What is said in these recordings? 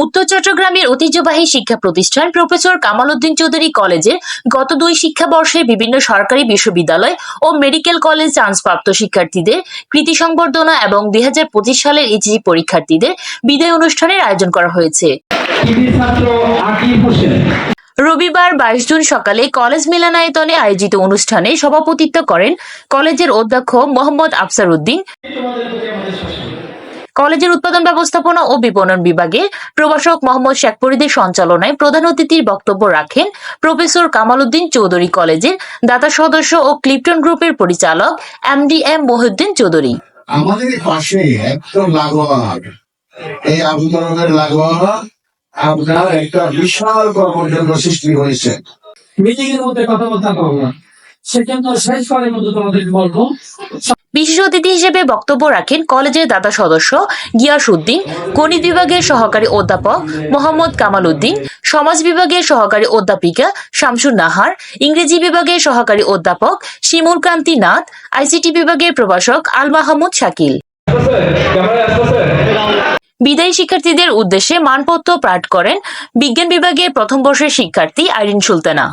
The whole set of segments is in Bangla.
উত্তর চট্টগ্রামের ঐতিহ্যবাহী শিক্ষা প্রতিষ্ঠান প্রফেসর কামাল উদ্দিন চৌধুরী কলেজের গত দুই শিক্ষাবর্ষে বিভিন্ন সরকারি বিশ্ববিদ্যালয় ও মেডিকেল কলেজ চান্সপ্রাপ্ত শিক্ষার্থীদের কৃতি সংবর্ধনা এবং দুই হাজার পঁচিশ সালের এইচএসি পরীক্ষার্থীদের বিদায় অনুষ্ঠানের আয়োজন করা হয়েছে। রবিবার বাইশ জুন সকালে কলেজ মিলনায়তনে আয়োজিত অনুষ্ঠানে সভাপতিত্ব করেন কলেজের অধ্যক্ষ মোহাম্মদ আফসার উদ্দিন তোমাদের প্রতি আমাদের শাসন কলেজের উৎপাদন ব্যবস্থাপনা ও বিপণন বিভাগে প্রভাষক মোহাম্মদ শেখ ফরিদের সঞ্চালনায় প্রধান অতিথির বক্তব্য রাখেন প্রফেসর কামাল উদ্দিন চৌধুরী কলেজের দাতা সদস্য ও ক্লিপটন গ্রুপের পরিচালক M D M Mohiuddin Chowdhury. আমাদের পাশে একদম লাগোয়া এই আন্দোলনের লাগোয়া আপনার একটা বিশাল কর্মযজ্ঞ সৃষ্টি হয়েছে। মিটিং এর মধ্যে কথাবার্তা বলব না সেজন্য শেষ করার মধ্যে তোমাদের বলব। বিশেষ অতিথি হিসেবে বক্তব্য রাখেন কলেজের দাতা সদস্য গিয়াস উদ্দিন, গণিত বিভাগের সহকারী অধ্যাপক মোহাম্মদ কামাল উদ্দিন, সমাজ বিভাগের সহকারী অধ্যাপিকা শামসুন নাহার, ইংরেজি বিভাগের সহকারী অধ্যাপক শিমুল কান্তি নাথ, আইসিটি বিভাগের প্রভাষক আল মাহমুদ শাকিল। বিদায়ী শিক্ষার্থীদের উদ্দেশ্যে মানপত্র পাঠ করেন বিজ্ঞান বিভাগের প্রথম বর্ষের শিক্ষার্থী আইরিন সুলতানা।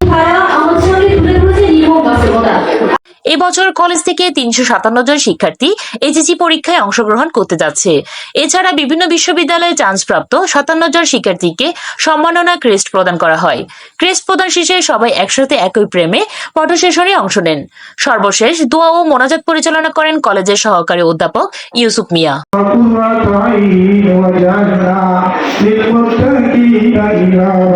এবছর কলেজ থেকে তিনশো সাতান্ন জন শিক্ষার্থী এইচএসসি পরীক্ষায় অংশগ্রহণ করতে যাচ্ছে এছাড়া বিভিন্ন বিশ্ববিদ্যালয়ে চান্সপ্রাপ্ত সাতান্ন জন শিক্ষার্থীকে সম্মাননা ক্রেস্ট প্রদান করা হয় ক্রেস্ট প্রদান শেষে সবাই একসাথে একই প্রেমে ফটো সেশনে অংশ নেন সর্বশেষ দোয়া ও মোনাজাত পরিচালনা করেন কলেজের সহকারী অধ্যাপক ইউসুফ মিয়া قرة عين وجعلنا للمتقين إماما